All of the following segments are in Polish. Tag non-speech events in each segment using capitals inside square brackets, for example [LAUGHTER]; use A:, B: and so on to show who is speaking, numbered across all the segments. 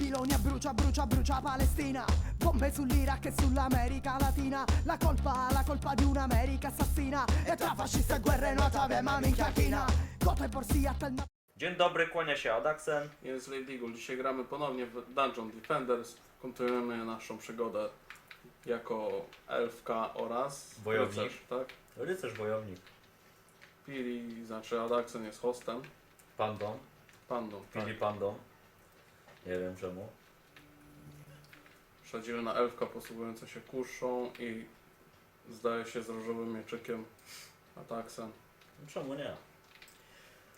A: Babilonia brucia, brucia, brucia Palestina Bombe sull'Iraq e sull'America Latina La colpa, la colpa di un'America assassina E tra fascista e guerre nota ve ma minchia china e porsia tal na
B: Dzień dobry, kłania się Adaksen.
C: Jest Lady Eagle. Dzisiaj gramy ponownie w Dungeon Defenders. Kontynuujemy naszą przygodę jako elfka oraz
B: Wojownik.
C: rycerz, tak?
B: Rycerz wojownik.
C: Pili, znaczy Adaxen jest hostem,
B: Pandą.
C: pandą. Tak.
B: Pili pandą. Nie wiem czemu.
C: Przechodzimy na elfka posługująca się kuszą i zdaje się z różowym mieczykiem Adaxen.
B: Czemu nie?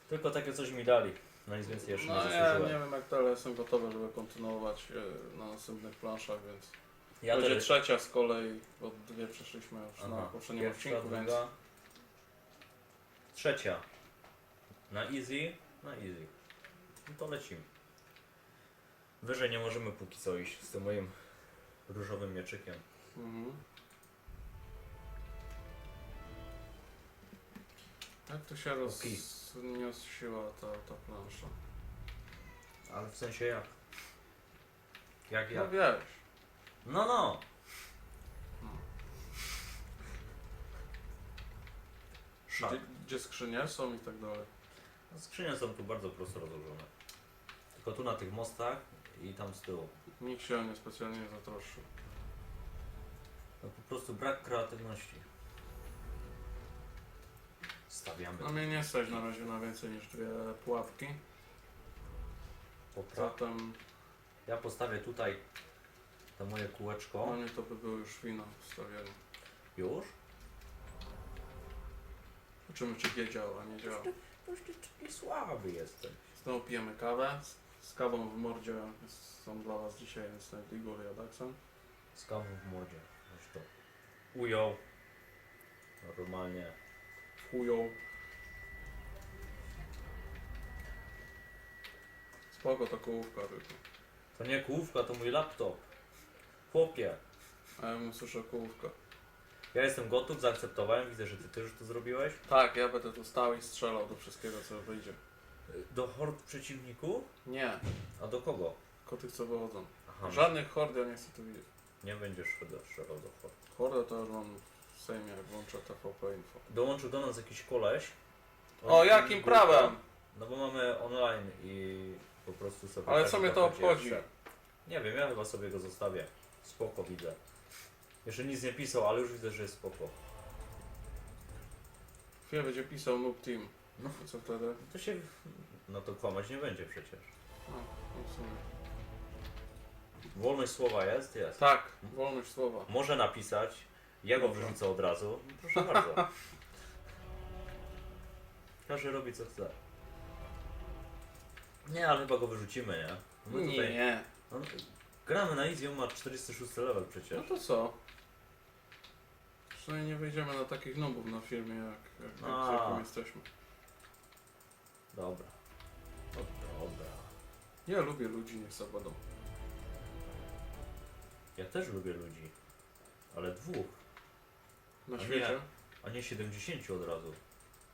B: Tylko takie coś mi dali. No nic więcej jeszcze
C: No
B: nie
C: ja
B: zasłużyłem.
C: nie wiem jak to, ale jestem gotowy, żeby kontynuować e, na następnych planszach, więc
B: Ja
C: będzie
B: też.
C: trzecia z kolei, bo dwie przeszliśmy już na
B: Aha.
C: poprzednim
B: Pierwsza,
C: odcinku, więc
B: druga. Trzecia. Na easy. Na easy. No to lecimy. Wyżej nie możemy póki co iść z tym moim różowym mieczykiem.
C: Mhm. Tak to się roznosiła ta, ta plansza.
B: Ale w sensie jak? Jak
C: No
B: jak?
C: wiesz.
B: No no! Szat.
C: Gdzie, gdzie skrzynie są i tak dalej.
B: Skrzynie są tu bardzo prosto rozłożone. Tylko tu na tych mostach i tam z tyłu.
C: Nikt się o nie specjalnie nie zatroszczył.
B: No po prostu brak kreatywności. Stawiamy
C: No mnie nie stać na razie na więcej niż dwie pułapki.
B: popra-
C: Zatem
B: Ja postawię tutaj to moje kółeczko.
C: dla mnie to by było już wino wstawienie.
B: Już?
C: Zobaczymy czy G działa, nie działa.
B: Już ty taki słaby jestem.
C: Znowu pijemy kawę. Z, kawą w mordzie są dla Was dzisiaj jest Igor i Adaxen.
B: Z kawą w młodzie. Już to ujął. Normalnie.
C: chują. Spoko to kołówka tylko.
B: To nie kółówka, to mój laptop. Chłopie.
C: A ja mu słyszę kołówka.
B: Ja jestem gotów, zaakceptowałem. Widzę, że ty też to zrobiłeś.
C: Tak, ja będę tu stał i strzelał do wszystkiego co wyjdzie.
B: Do hord przeciwników?
C: Nie,
B: A do kogo?
C: tylko tych co wychodzą.
B: Aha,
C: Żadnych hord ja nie chcę tu widzieć.
B: nie będziesz strzelał do hord.
C: Hordę to już mam w Sejmie, jak włączę TVP Info.
B: Dołączył do nas jakiś koleś.
C: O,
B: On-
C: jakim prawem?
B: No bo mamy online i po prostu sobie...
C: Ale
B: każdy
C: co mnie to obchodzi?
B: jak chce. Nie wiem, ja chyba sobie go zostawię. Spoko widzę. Jeszcze nic nie pisał, ale już widzę, że jest spoko.
C: Chwilę będzie pisał Noob Team.
B: No.
C: Co wtedy?
B: To się... No to kłamać nie będzie przecież.
C: No, no w sumie.
B: Wolność słowa jest? Jest.
C: Tak, wolność słowa.
B: Może napisać. Ja go
C: Dobra.
B: wyrzucę od razu. Proszę [LAUGHS] bardzo. Każdy robi co chce. Nie, ale chyba go wyrzucimy, nie? My
C: Nie,
B: tutaj...
C: nie.
B: No, gramy na easy, on ma 46 level przecież.
C: No to co? Przynajmniej nie wyjdziemy na takich nubów na filmie, jak, jak, jak
B: A.
C: zwykłym jesteśmy.
B: Dobra. No dobra.
C: Ja lubię ludzi, niech zawodą.
B: Ja też lubię ludzi. Ale dwóch,
C: Na
B: A nie.
C: świecie?
B: a nie 70 od razu.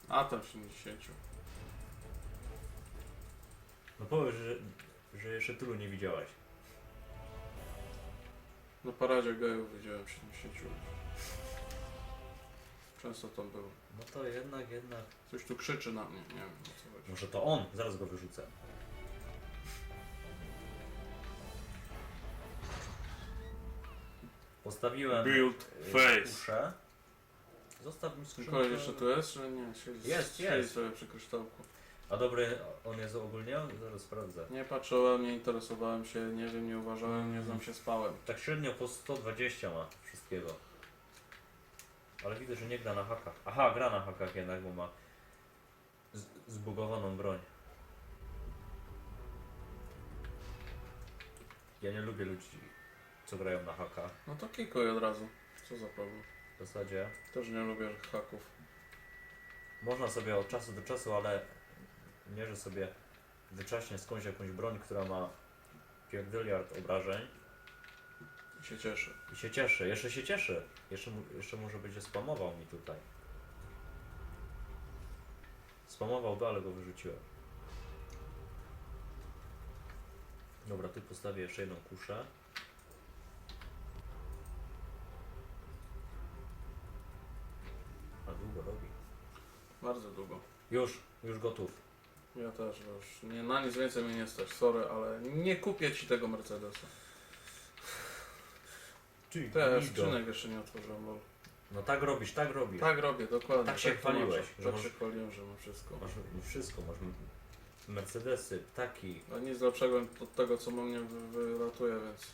C: A tam 70.
B: No powiedz, że, że jeszcze tylu nie widziałaś.
C: Na paradzie gejów widziałem 70 ludzi. Często tam było.
B: No to jednak, jednak.
C: Coś tu krzyczy na mnie, nie wiem o co chodzi.
B: Może to on, zaraz go wyrzucę. Postawiłem
C: Build
B: y,
C: face.
B: kuszę. Zostaw mi skrzynkę.
C: Koleś jeszcze tu jest, czy nie? Siedzi,
B: Jest,
C: siedzi
B: jest.
C: sobie przy kryształku.
B: A dobry on jest ogólnie? Zaraz sprawdzę.
C: Nie patrzyłem, nie interesowałem się, nie wiem, nie uważałem, nie znam się, spałem.
B: Tak średnio po 120 ma wszystkiego. Ale widzę, że nie gra na hakach. Aha, gra na hakach jednak, bo ma z- zbugowaną broń. Ja nie lubię ludzi, co grają na hakach.
C: No to kikuj od razu. Co za problem.
B: W zasadzie
C: Też nie lubię haków.
B: można sobie od czasu do czasu, ale nie, że sobie wyczaśnie skądś jakąś broń, która ma pierdyliard obrażeń
C: I się cieszę.
B: i się cieszy. Jeszcze się cieszy. Jeszcze, mu- jeszcze może będzie spamował mi tutaj. Spamowałby, ale go wyrzuciłem. Dobra, tu postawię jeszcze jedną kuszę. A długo robi.
C: Bardzo długo.
B: Już, już gotów.
C: Ja też, już nie, na nic więcej mnie nie stać, sorry, ale nie kupię ci tego Mercedesa.
B: Czyli
C: Te ja skrzynek jeszcze nie otworzyłem, bo
B: No tak robisz, tak robisz.
C: tak robię, dokładnie.
B: Tak się
C: to
B: chwaliłeś,
C: masz,
B: że
C: Tak
B: masz-
C: się chwaliłem, że mam wszystko.
B: Masz wszystko, masz Mercedesy, ptaki.
C: A nic lepszego od tego, co mnie wy- wyratuje, więc...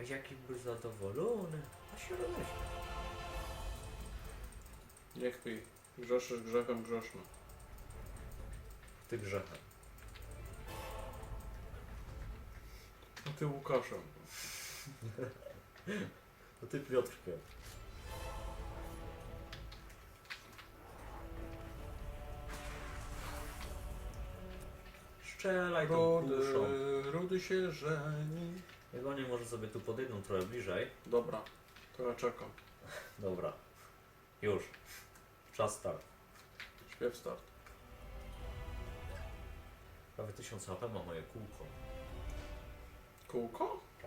B: A jaki był zadowolony. A się roześmiał.
C: Nie kpij. Grzeszysz grzechem grzeszny.
B: Ty grzechem.
C: A ty Łukaszem.
B: To ty Piotrkiem. Strzelaj tą
C: Rudy,
B: kuszą.
C: Rudy się żeni.
B: Oni może sobie tu podejdą trochę bliżej.
C: Dobra, to ja czekam.
B: Dobra. Już. Czas start.
C: Śpiew start.
B: Prawie 1000 HP ma moje kółko.
C: Kółko?
B: A,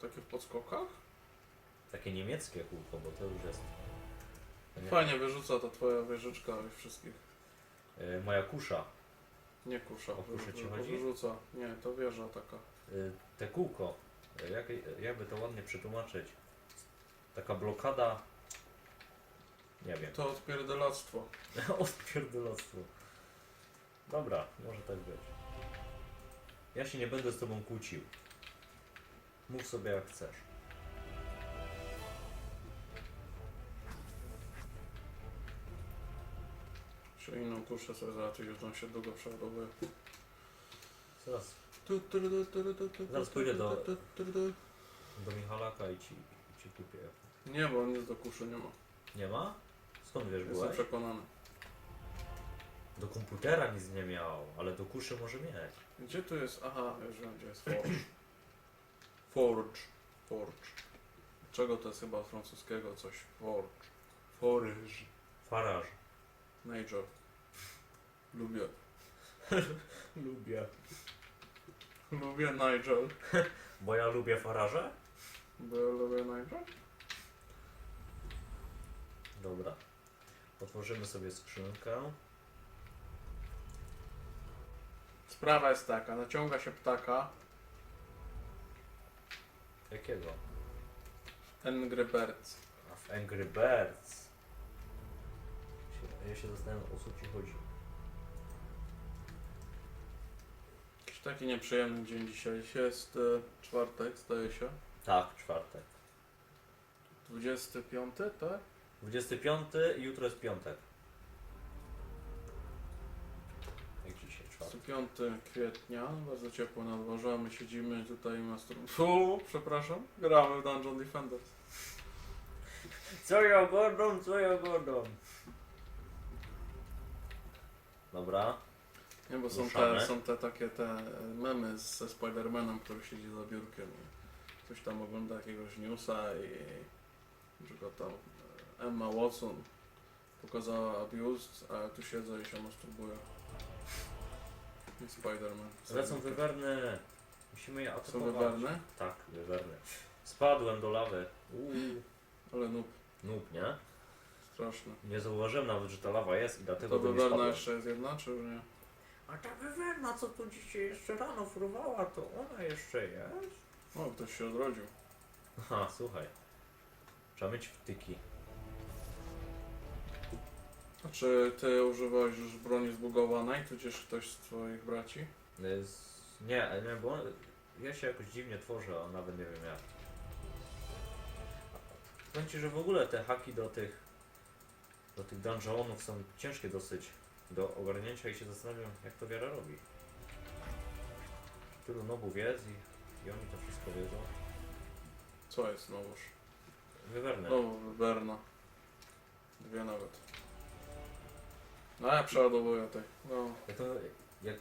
C: Takie w podskokach?
B: takie niemieckie kółko, bo to już jest. Nie.
C: Fajnie wyrzuca ta twoja wieżyczka i wszystkich.
B: Y, moja kusza.
C: Nie kusza.
B: O kuszę ci chodzi?
C: Wyrzuca. Nie, to wieża taka.
B: Y, te kółko. Y, jak, jakby to ładnie przetłumaczyć? Taka blokada. Nie wiem.
C: To odpierdolactwo. [LAUGHS]
B: Odpierdolostwo. Dobra, może tak być. Ja się nie będę z tobą kłócił. Mów sobie jak chcesz.
C: Jeszcze inną kuszę sobie załatwić, już tam się długo przeładowuje.
B: Zaraz
C: Zaraz
B: pójdę do- do Michalaka i ci, ci kupię.
C: Nie, bo on nic do kuszy nie ma.
B: Nie ma? Skąd wiesz,
C: Jestem
B: byłeś?
C: przekonany.
B: Do komputera nic nie miał, ale do kuszy może mieć.
C: Gdzie tu jest? Aha, już wiem gdzie jest Forge. [CLEARS THROAT] Forge. Forge. Czego to jest chyba od francuskiego coś? Forge. Forge.
B: Faraż.
C: Major. Lubię. [LAUGHS]
B: Lubię.
C: Lubię Nigel. [LAUGHS]
B: Bo ja lubię faraże?
C: Bo ja lubię Nigel?
B: Dobra. Otworzymy sobie skrzynkę.
C: Sprawa jest taka, naciąga się ptaka
B: Jakiego?
C: Angry Birds.
B: A w Angry Birds. Się- Ja się zastanawiam o co ci chodzi.
C: Jakiś taki nieprzyjemny dzień dzisiaj. Dzisiaj jest e, czwartek, zdaje się.
B: Tak, czwartek.
C: 25, tak?
B: 25 i jutro jest piątek.
C: 5 kwietnia, bardzo ciepło na dworze, my siedzimy tutaj na stronę. przepraszam, gramy w Dungeon Defenders.
B: Co ja Gordon, co ja Gordon? Dobra.
C: Nie, bo są te, są te takie te e, memy ze Spidermanem, który siedzi za biurkiem. i Ktoś tam ogląda jakiegoś newsa i że go tam e, Emma Watson pokazała abuse, a ja tu siedzę i się masturbuję. I Spider-Man.
B: Lecą wywerny. Musimy je
C: Są
B: atakować.
C: wywarne,
B: Tak, wywerny. Spadłem do lawy. Uuu.
C: ale no
B: Noob, nie?
C: straszne.
B: Nie zauważyłem nawet, że ta lawa jest i dlatego
C: To
B: do niej
C: wywarna
B: spadłem.
C: jeszcze jest jedna, czy już nie?
B: A ta wywerna, co tu dzisiaj jeszcze rano fruwała, to ona jeszcze jest?
C: O, ktoś się odrodził.
B: Aha, słuchaj. Trzeba mieć wtyki.
C: A czy ty używałeś już broni zbugowanej, tudzież ktoś z twoich braci?
B: Y, z- Nie, nie, bo ja się jakoś dziwnie tworzę, a nawet nie wiem jak. Powiem ci, że w ogóle te haki do tych do tych dungeonów są ciężkie dosyć do ogarnięcia i się zastanawiam, jak to wiara robi. Tylu nobów jest i, i oni to wszystko wiedzą.
C: Co jest nowoż?
B: Wywerne.
C: O, Berna. Dwie nawet. No ja przeładowuję tej. No.
B: Jak, to, jak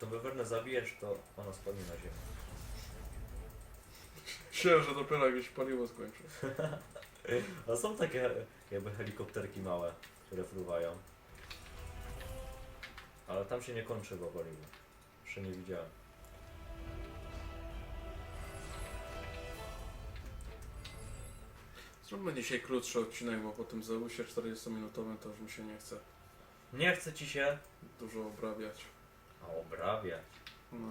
B: wywernę zabijesz, to ona spadnie na ziemię.
C: Myślałem, że dopiero jakieś paliwo skończy. [LAUGHS]
B: A są takie jakby helikopterki małe, które fruwają. Ale tam się nie kończy bo paliwo. Jeszcze nie widziałem.
C: Zróbmy dzisiaj krótszy odcinek, bo po tym Zeusie 40-minutowym to już mi się nie chce
B: Nie chce ci się
C: dużo obrabiać.
B: a obrabiać.
C: No.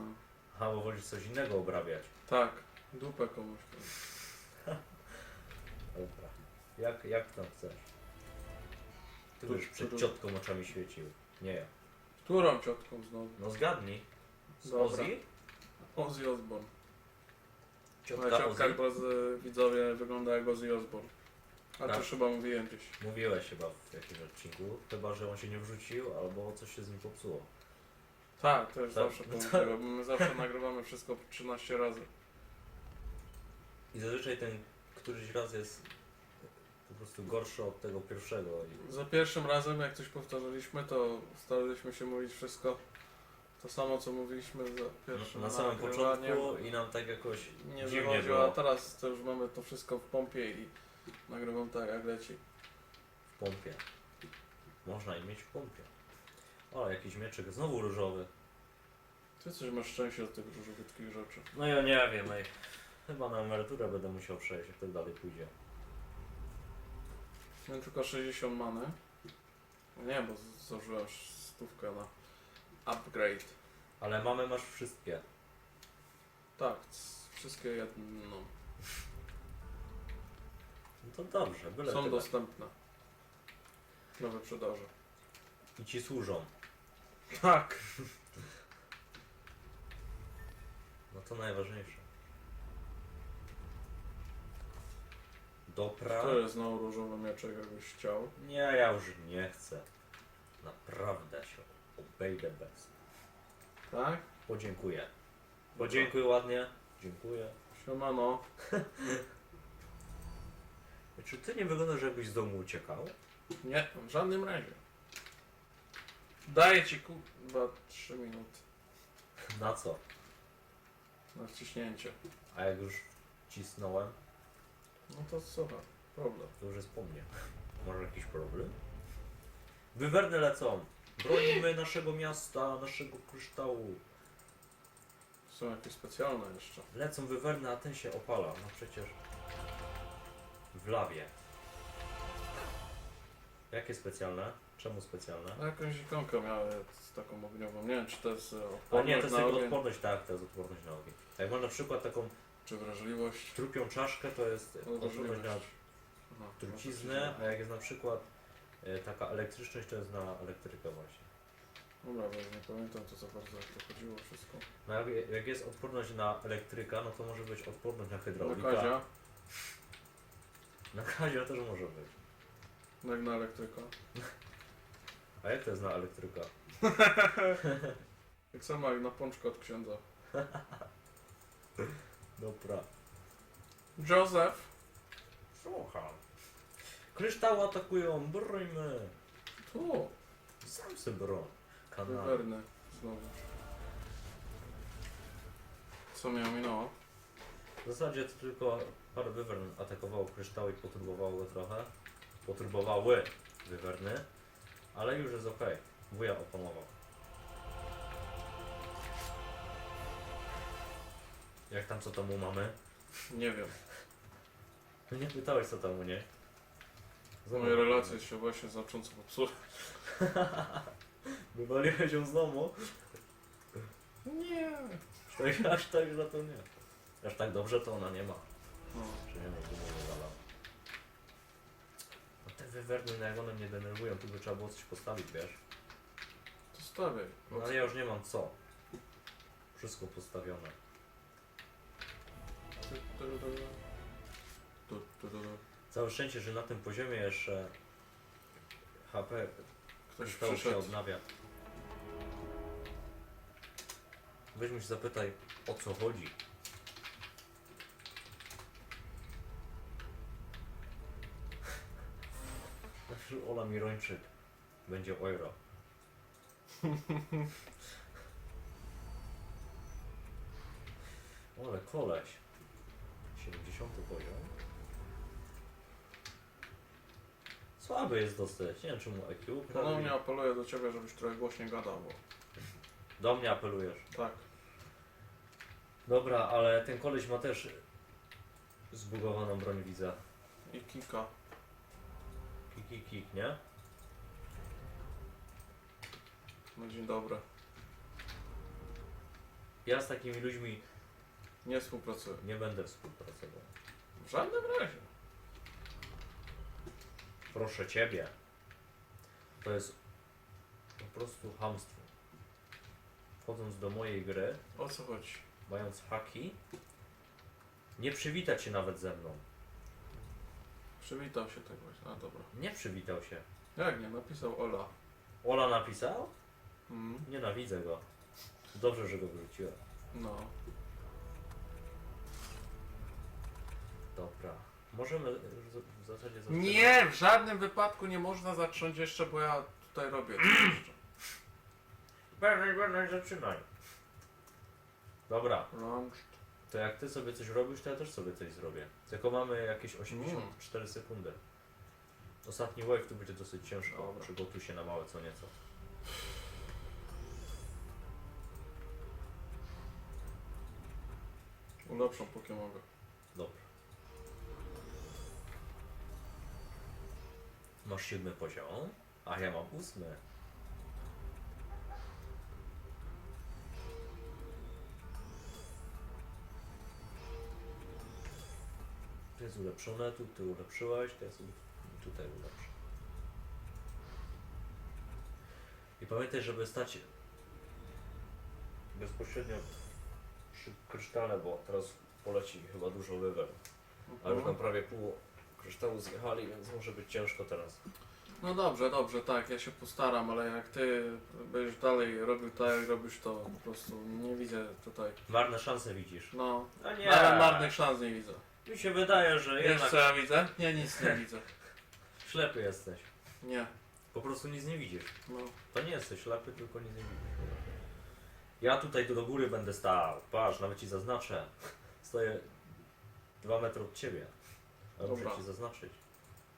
B: A bo wolisz coś innego obrabiać.
C: Tak, dupę komuś. [LAUGHS]
B: Dobra. Jak, jak tam chcesz? Ty
C: Tu-
B: byś przed
C: tu-
B: ciotką oczami świecił. Nie ja.
C: Którą ciotką znowu?
B: No zgadnij. Z
C: Dobra.
B: Ozzy?
C: Ozzy Osbourne. Moja
B: Ciotka
C: ciotka,
B: Ozzy?
C: drodzy widzowie, wygląda jak Ozzy Osbourne. A
B: Tak.
C: to chyba mówiłem gdzieś.
B: Mówiłeś chyba w jakimś odcinku. Chyba, że on się nie wrzucił, albo coś się z nim popsuło.
C: Tak, to już
B: Tak,
C: zawsze
B: no to-
C: bo my zawsze [LAUGHS] nagrywamy wszystko 13 razy.
B: I zazwyczaj ten któryś raz jest po prostu gorszy od tego pierwszego. I
C: Za pierwszym razem, jak coś powtarzaliśmy, to staraliśmy się mówić wszystko to samo, co mówiliśmy za pierwszym
B: na, na samym
C: nagrywaniem.
B: początku i nam tak jakoś
C: Nie
B: dziwnie
C: wychodziło, a
B: było
C: teraz to już mamy to wszystko w pompie i nagrywam tak, jak leci.
B: w pompie. Można i mieć w pompie. O, jakiś mieczyk, znowu różowy.
C: Ty coś masz szczęście do tych różowytkich rzeczy.
B: No ja nie wiem, ej. Chyba na emeryturę będę musiał przejść, jak tak dalej pójdzie.
C: Miałem tylko 60 many. Nie, bo z- zużyłem stówkę na upgrade.
B: Ale mamy masz wszystkie.
C: Tak, c- wszystkie jedno.
B: No to dobrze, byle
C: Są
B: tyle.
C: dostępne. Na wyprzedaży.
B: I ci służą.
C: Tak.
B: No to najważniejsze. Dopra?
C: To jest znowu różowy mieczek, jakbyś chciał.
B: Nie, ja już nie chcę. Naprawdę się obejdę bez.
C: Tak?
B: Podziękuję. Podziękuję ładnie. Dziękuję.
C: Siemano. [LAUGHS]
B: Czy ty nie wyglądasz jakbyś z domu uciekał?
C: Nie, w żadnym razie. Daję ci kurwa 3 minuty
B: Na co?
C: na wciśnięcie.
B: A jak już cisnąłem,
C: No to słuchaj, problem.
B: to już jest po mnie. Może jakiś problem? Wywerny lecą. Bronimy naszego miasta, naszego kryształu.
C: Są jakieś specjalne jeszcze.
B: Lecą wywerny, a ten się opala. No przecież w lawie. Jakie specjalne? Czemu specjalne?
C: A jakąś ikonkę miały z taką ogniową. Nie wiem, czy to jest e,
B: A
C: odporność
B: nie, to jest
C: na ogień,
B: odporność, tak, to jest odporność na ogień. Jak ma na przykład taką
C: czy wrażliwość.
B: trupią czaszkę, to jest odporność na
C: Wrażliwość. No,
B: truciznę, a jak jest na przykład e, taka elektryczność, to jest na elektrykę właśnie.
C: Dobra, bo nie pamiętam to za bardzo jak to chodziło wszystko.
B: No jak, jak jest odporność na elektryka, no to może być odporność na
C: Na
B: hydraulika.
C: Kazia,
B: Na Kazia też może być.
C: jak na elektryka.
B: A jak to jest na elektryka? [LAUGHS]
C: Tak samo jak na pączkę od księdza. [LAUGHS]
B: Dobra.
C: Joseph!
B: Słucham. Kryształy atakują, brońmy.
C: Tu!
B: Sam se broń. Kanał.
C: Znowu. Co mnie ominęło?
B: W zasadzie to tylko parę wywern atakowało kryształ i poturbowało go trochę. Poturbowały wywerny, ale już jest ok. Wuja opanował. Jak tam co tam u mamy?
C: Nie wiem.
B: No nie pytałeś co tam u niej. Znowu
C: Moje relacje się właśnie znacząco popsuły. [LAUGHS]
B: Wywaliłeś ją z domu?
C: Nie!
B: Tak, aż tak za to nie. Aż tak dobrze to ona nie ma.
C: No.
B: Że nie ma tu nie wywalała. No te wywerny, no jak one mnie denerwują, tu by trzeba było coś postawić, wiesz?
C: To stawiaj.
B: No ale ja już nie mam co. Wszystko postawione.
C: Tu, tu, tu, tu. Tu, tu, tu, tu.
B: Całe szczęście, że na tym poziomie jeszcze HP
C: Ktoś
B: kryształu się
C: przyszedł.
B: odnawia. Weź mi się zapytaj, o co chodzi. Znaczy, Ola Mirończyk będzie euro. [LAUGHS] Ale koleś. 70 poziom. Słaby jest dosyć. Nie wiem czemu IQ.
C: Ponownie apeluję do ciebie, żebyś trochę głośniej gadał, bo
B: Do mnie apelujesz.
C: tak.
B: Dobra, ale ten koleś ma też zbugowaną broń widza.
C: I kika.
B: Kik, kik, nie?
C: No dzień dobry.
B: Ja z takimi ludźmi
C: Nie współpracuję.
B: nie będę współpracował.
C: W żadnym razie.
B: Proszę ciebie. To jest po prostu hamstwo. Wchodząc do mojej gry,
C: O co chodzi?
B: mając haki, nie przywitać się nawet ze mną.
C: Przywitał się tak właśnie. A dobra.
B: Nie przywitał się.
C: Jak nie? Napisał Ola.
B: Ola napisał?
C: Mm.
B: Nienawidzę go. Dobrze, że go wyrzuciłem.
C: No.
B: Dobra. Możemy w- w zasadzie zostać.
C: Nie, w żadnym wypadku nie można zacząć jeszcze, bo ja tutaj robię coś [CLEARS THROAT] jeszcze.
B: Będę, zaczynaj. Dobra. To jak ty sobie coś robisz, to ja też sobie coś zrobię. Tylko mamy jakieś 84 sekundy. Ostatni wave tu będzie dosyć ciężko.
C: Dobra.
B: Przygotuj się na małe co nieco.
C: Ulepszą póki mogę.
B: Dobra. Masz siódmy poziom, a ja mam ósmy. Jest ulepszone, tu ty ulepszyłeś, to jest u- tutaj ulepszę. I pamiętaj, żeby stać bezpośrednio przy krysztale, bo teraz poleci chyba dużo wywer. A już nam prawie pół kryształu zjechali, więc może być ciężko teraz.
C: No dobrze, dobrze, tak, ja się postaram, ale jak ty będziesz dalej robił tak jak robisz, to po prostu nie widzę tutaj.
B: Marne szanse widzisz.
C: No, ale marnych szans nie widzę.
B: Mi się wydaje, że
C: Wiesz
B: jednak
C: co ja widzę? Ja nic nie widzę. [LAUGHS]
B: ślepy jesteś.
C: Nie,
B: Po prostu nic nie widzisz.
C: no.
B: To nie jesteś ślepy, tylko nic nie widzisz. Ja tutaj tu do góry będę stał. Patrz, nawet ci zaznaczę. Stoję dwa metry od ciebie. Ale muszę
C: Dobra.
B: ci zaznaczyć.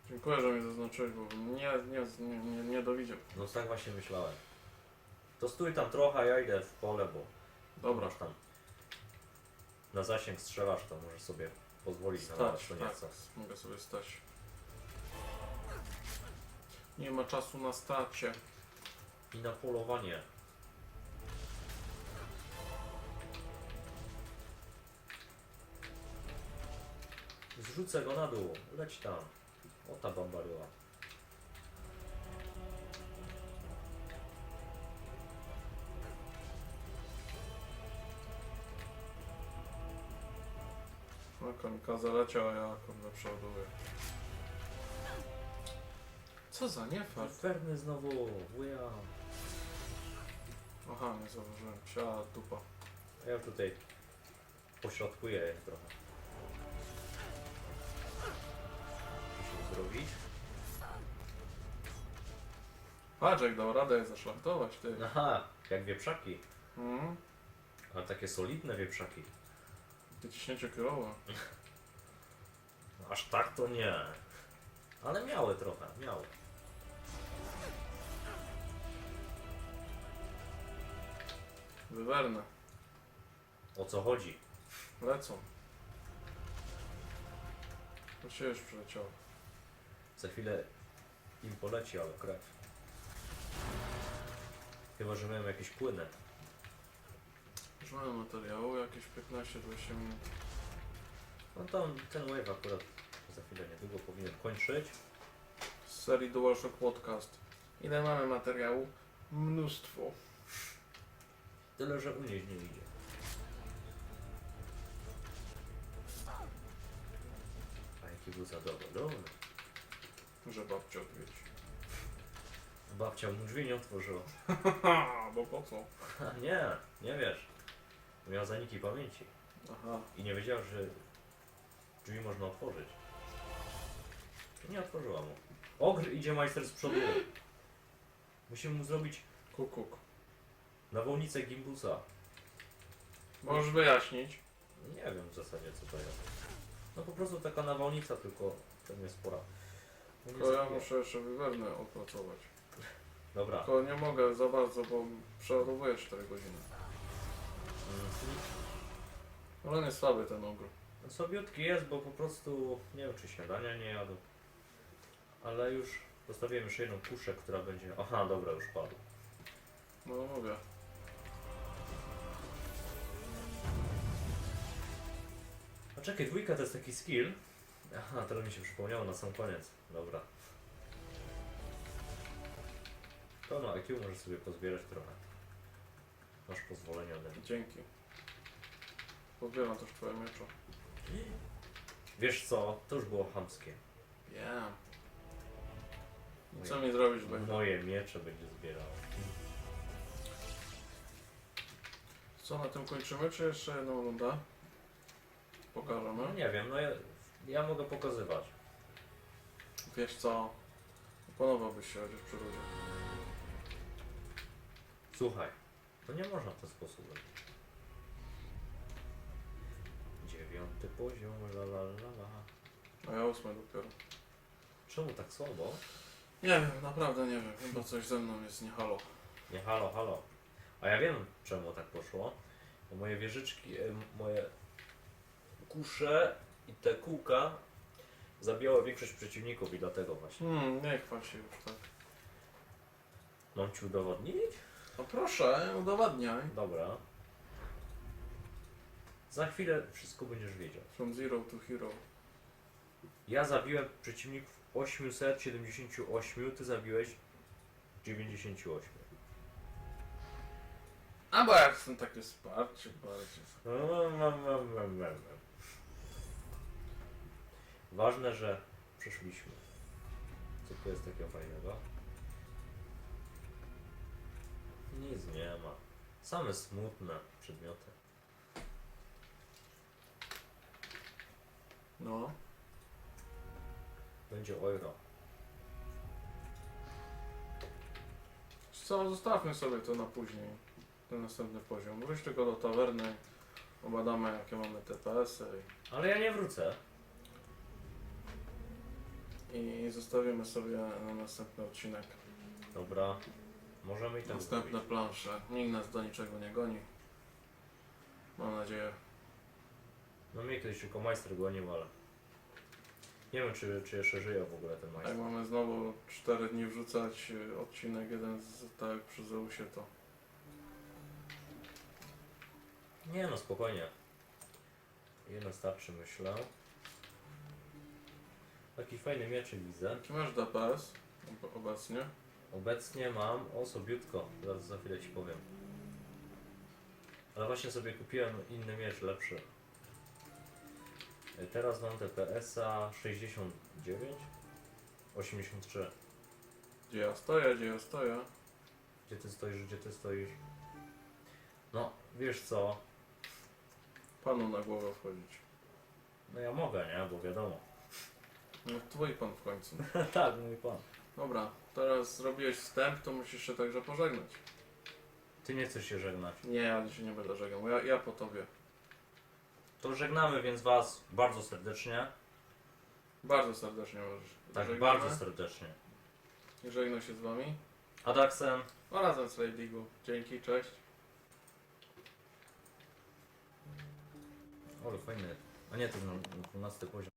C: Dziękuję, że mnie zaznaczyłeś, bo nie, nie, nie, nie, nie dowidział.
B: No tak właśnie myślałem. To stój tam trochę, a ja idę w pole, bo
C: Dobra,
B: masz tam na zasięg strzelasz, to możesz sobie pozwolić na
C: stać,
B: co
C: tak,
B: nieco.
C: mogę sobie stać. Nie ma czasu na stacie.
B: I na polowanie. Zrzucę go na dół. Leć tam. O ta bambaryła.
C: No kamikaze leciał, a ja kurde przoduję. Co za niefart.
B: Ferny znowu. Wuja.
C: Aha, nie zauważyłem. Psia dupa.
B: A ja tutaj pośrodkuję je trochę. Muszę zrobić.
C: Patrz jak dał radę je zaszlachtować, ty.
B: Aha, jak wieprzaki.
C: Mhm.
B: Ale takie solidne wieprzaki.
C: Wyciśnięciokilowe.
B: Aż tak to nie. Ale miały trochę, miały.
C: Wywerne.
B: O co chodzi?
C: Lecą. To się już przyleciało.
B: Za chwilę im poleci, ale krew. Chyba, że miałem jakieś płyny.
C: Mamy materiału, jakieś 15-20 minut.
B: No tam ten wave akurat za chwilę niedługo powinien kończyć.
C: Z serii DualShock Podcast. Ile mamy materiału? Mnóstwo.
B: Tyle, że unieść nie idzie. A jaki był zadowolony.
C: Że babcia odwiedzi.
B: Babcia mu drzwi nie otworzyła.
C: Haha, [LAUGHS] bo po co? [LAUGHS]
B: Nie, nie wiesz. Miał zaniki pamięci.
C: Aha.
B: I nie wiedział, że drzwi można otworzyć. I nie otworzyła mu. Ogr idzie majster z przodu. Musimy mu zrobić
C: Kukuk.
B: nawałnicę gimbusa.
C: Możesz wyjaśnić?
B: Nie wiem w zasadzie co to jest. No po prostu taka nawałnica, tylko pewnie spora. No
C: Tylko ja muszę jeszcze wywernę opracować.
B: Dobra.
C: Tylko nie mogę za bardzo, bo przeładowuję 4 godziny. Ale nie słaby ten ogr.
B: No Sobiutki jest, bo po prostu nie wiem czy śniadania nie jadł. Ale już postawiłem jeszcze jedną kuszę, która będzie. Aha, dobra, już padł.
C: No mówię.
B: A czekaj, dwójka to jest taki skill. Aha, teraz mi się przypomniało na sam koniec. Dobra. To no, IQ możesz sobie pozbierać trochę. Masz pozwolenie ode mnie.
C: Dzięki. Pozbieram też twoje miecze.
B: Wiesz co, to już było chamskie.
C: Wiem. I Co mi zrobić będzie?
B: Moje miecze będzie zbierało.
C: Co na tym kończymy, czy jeszcze jedną rundę? Pokażemy.
B: No nie wiem, no ja, ja mogę pokazywać.
C: Wiesz co? Opanowałbyś się chociaż przy ludzie.
B: Słuchaj, to nie można w ten sposób robić. Dziewiąty poziom, la la la la.
C: A ja ósmy dopiero.
B: Czemu tak słabo?
C: Nie wiem, naprawdę nie wiem. Chyba coś ze mną jest nie halo.
B: Nie, halo, halo. A ja wiem, czemu tak poszło. Bo moje wieżyczki, e, moje kusze i te kółka zabijały większość przeciwników i dlatego właśnie.
C: Hmm, nie chwal się już tak.
B: Mam ci udowodnić?
C: No proszę, udowadniaj.
B: Dobra. Za chwilę wszystko będziesz wiedział.
C: From zero to hero.
B: Ja zabiłem przeciwników 878, ty zabiłeś 98.
C: A bo ja jestem takie wsparcie bardziej.
B: Ważne, że przeszliśmy. Co tu jest takiego fajnego? Nic nie ma. Same smutne przedmioty.
C: No.
B: Będzie euro.
C: Co, zostawmy sobie to na później. Ten następny poziom. Wróć tylko do tawerny. Obadamy jakie mamy TPS-y
B: Ale ja nie wrócę.
C: i zostawimy sobie na następny odcinek.
B: Dobra. Możemy i tak
C: Następne
B: zrobić.
C: plansze. Nikt nas do niczego nie goni. Mam nadzieję.
B: No mnie kiedyś tylko majster gonił, ale... Nie wiem, czy, czy jeszcze żyje w ogóle ten
C: Jak
B: majster.
C: mamy znowu 4 dni wrzucać y, odcinek jeden z tak jak przy Zeusie to
B: Nie no, spokojnie. Jedno starczy, myślę. Taki fajny mieczyk widzę.
C: Jaki masz DPS ob- obecnie?
B: Obecnie mam osobiutko, zaraz za chwilę ci powiem. Ale właśnie sobie kupiłem inny miecz, lepszy. E, Teraz mam TPS-a 69? 83.
C: Gdzie ja stoję, gdzie ja stoję?
B: Gdzie ty stoisz, gdzie ty stoisz? No, wiesz co?
C: Panu na głowę wchodzić.
B: No ja mogę, nie? Bo wiadomo.
C: No twój pan w końcu. [LAUGHS]
B: tak, mój pan.
C: Dobra, teraz zrobiłeś wstęp, to musisz się także pożegnać.
B: Ty nie chcesz się żegnać.
C: Nie, ja się nie będę żegnał, ja, ja po tobie.
B: To żegnamy więc was bardzo serdecznie.
C: Bardzo serdecznie możesz.
B: Tak,
C: Żegnamy.
B: bardzo serdecznie.
C: Żegnam się z wami.
B: Adaksem.
C: Oraz z Ladigu. Dzięki, cześć.
B: Ale fajny. A nie, to na 12 poziom.